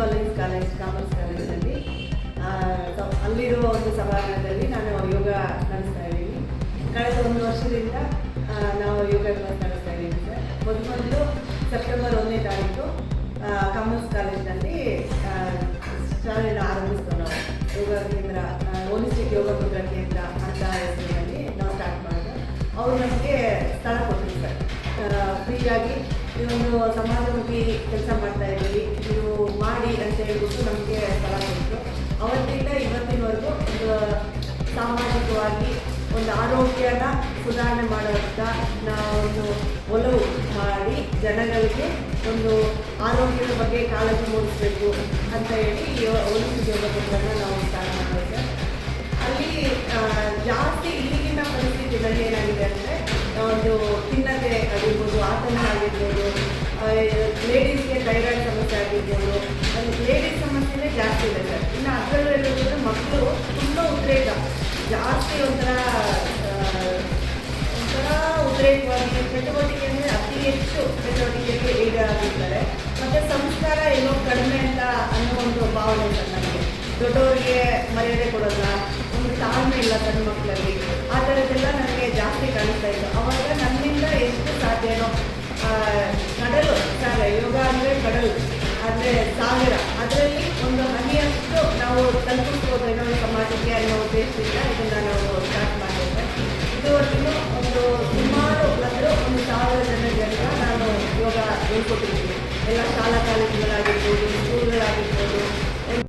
College college commerce ಕಾಲೇಜಲ್ಲಿ ಅಲ್ಲಿರುವ ಒಂದು ಸಭಾಂಗಣದಲ್ಲಿ ನಾನು ಯೋಗ ನಡೆಸ್ತಾ ಇದ್ದೀನಿ. ಕಳೆದ ಒಂದು ವರ್ಷದಿಂದ ನಾವು ಯೋಗ ಕ್ಲಾಸ್ ನಡೆಸ್ತಾ ಇದ್ದೀವಿ ಸರ್. ಮೊದಲು ಸೆಪ್ಟೆಂಬರ್ ಒಂದನೇ ತಾರೀಕು ಕಾಮರ್ಸ್ ಕಾಲೇಜಿನಲ್ಲಿ ಶಾಲೆಯನ್ನು ಆರಂಭಿಸ್ತೇವೆ ನಾವು. ಯೋಗ ಕೇಂದ್ರ ಹೋಲಿಸ್ಟಿಕ್ ಯೋಗ ಗುರುಗಳ ಕೇಂದ್ರ ಅಂತ ಹೆಸರಿನಲ್ಲಿ ನಾವು ಸ್ಟಾರ್ಟ್ ಮಾಡಿದೆ ಅವರು ನಮಗೆ ಸ್ಥಳ ಕೊಟ್ಟಿದ್ದಾರೆ ಫ್ರೀಯಾಗಿ ಈ ಒಂದು ಸಮಾಜಮುಖಿ ಕೆಲಸ ಮಾಡ್ತಾ ಇದ್ದೀವಿ. ಮಾಡಿ ಅಂತ ಹೇಳ್ಬಿಟ್ಟು ನಮಗೆ ಫಲ ಕೊಟ್ಟರು ಅವತ್ತಿಂದ ಇವತ್ತಿನವರೆಗೂ ಒಂದು ಸಾಮಾಜಿಕವಾಗಿ ಒಂದು ಆರೋಗ್ಯನ ಸುಧಾರಣೆ ನಾವು ನಾವೊಂದು ಒಲವು ಮಾಡಿ ಜನಗಳಿಗೆ ಒಂದು ಆರೋಗ್ಯದ ಬಗ್ಗೆ ಕಾಳಜಿ ಮೂಡಿಸಬೇಕು ಅಂತ ಹೇಳಿ ಒಲವು ಯೋಗ ಕೇಂದ್ರನ ನಾವು ಸ್ಟಾರ್ಟ್ ಮಾಡಿದ್ದೆ ಅಲ್ಲಿ ಜಾಸ್ತಿ ಈಗಿನ ಪರಿಸ್ಥಿತಿಗಳಲ್ಲಿ ಏನಾಗಿದೆ ಅಂದರೆ ಒಂದು ಖಿನ್ನತೆ ಆಗಿರ್ಬೋದು, ಆತಂಕ ಆಗಿರ್ಬೋದು ಲೇಡೀಸ್ಗೆ ಥೈರಾಯ್ಡ್ ಸಮಸ್ಯೆ ಆಗಿರ್ಬೋದು ಇನ್ನು ಅದರಲ್ಲೂ ಮಕ್ಕಳು ತುಂಬ ಉದ್ರೇಕ ಜಾಸ್ತಿ ಒಂಥರ ಒಂಥರ ಉದ್ರೇಕವಾಗಿ ಚಟುವಟಿಕೆ ಅಂದರೆ ಅತಿ ಹೆಚ್ಚು ಚಟುವಟಿಕೆಗೆ ಈಡಾಗಿರ್ತಾರೆ. ಮತ್ತು ಸಂಸ್ಕಾರ ಏನೋ ಕಡಿಮೆ ಅಂತ ಅನ್ನೋ ಒಂದು ಭಾವನೆ ಇದೆ ನನಗೆ ದೊಡ್ಡವರಿಗೆ ಮರ್ಯಾದೆ ಕೊಡೋಲ್ಲ, ಒಂದು ತಾಳ್ಮೆ ಇಲ್ಲ ಸಣ್ಣ ಮಕ್ಕಳಲ್ಲಿ. ಆ ಥರದ್ದೆಲ್ಲ ನನಗೆ ಜಾಸ್ತಿ ಕಾಣಿಸ್ತಾ ಇತ್ತು. ಅವಾಗ ನನ್ನಿಂದ ಎಷ್ಟು ಸಾಧ್ಯನೋ ಕಡಲು ಸಾಗರ ಯೋಗ ಅಂದರೆ ಕಡಲು, ಅಂದರೆ ಸಾಗರ. ಅದರಲ್ಲಿ ನಾವು ತಲುಪಿಸ್ಬೋದೇನೋ ಸಮಾಜಕ್ಕೆ ಅನ್ನೋ ಉದ್ದೇಶದಿಂದ ಇದನ್ನು ನಾವು ಸ್ಟಾರ್ಟ್ ಮಾಡಿದ್ದೆ ಇದುವರೆಗೂ ಒಂದು ಸುಮಾರು ಅಂದರೆ ಒಂದು ಸಾವಿರ ಜನರಿಗೆಲ್ಲ ನಾನು ಯೋಗ ಹೇಳ್ಕೊಟ್ಟಿದ್ದೀನಿ ಎಲ್ಲ ಶಾಲಾ ಕಾಲೇಜುಗಳಾಗಿರ್ಬೋದು ಸ್ಕೂಲ್ಗಳಾಗಿರ್ಬೋದು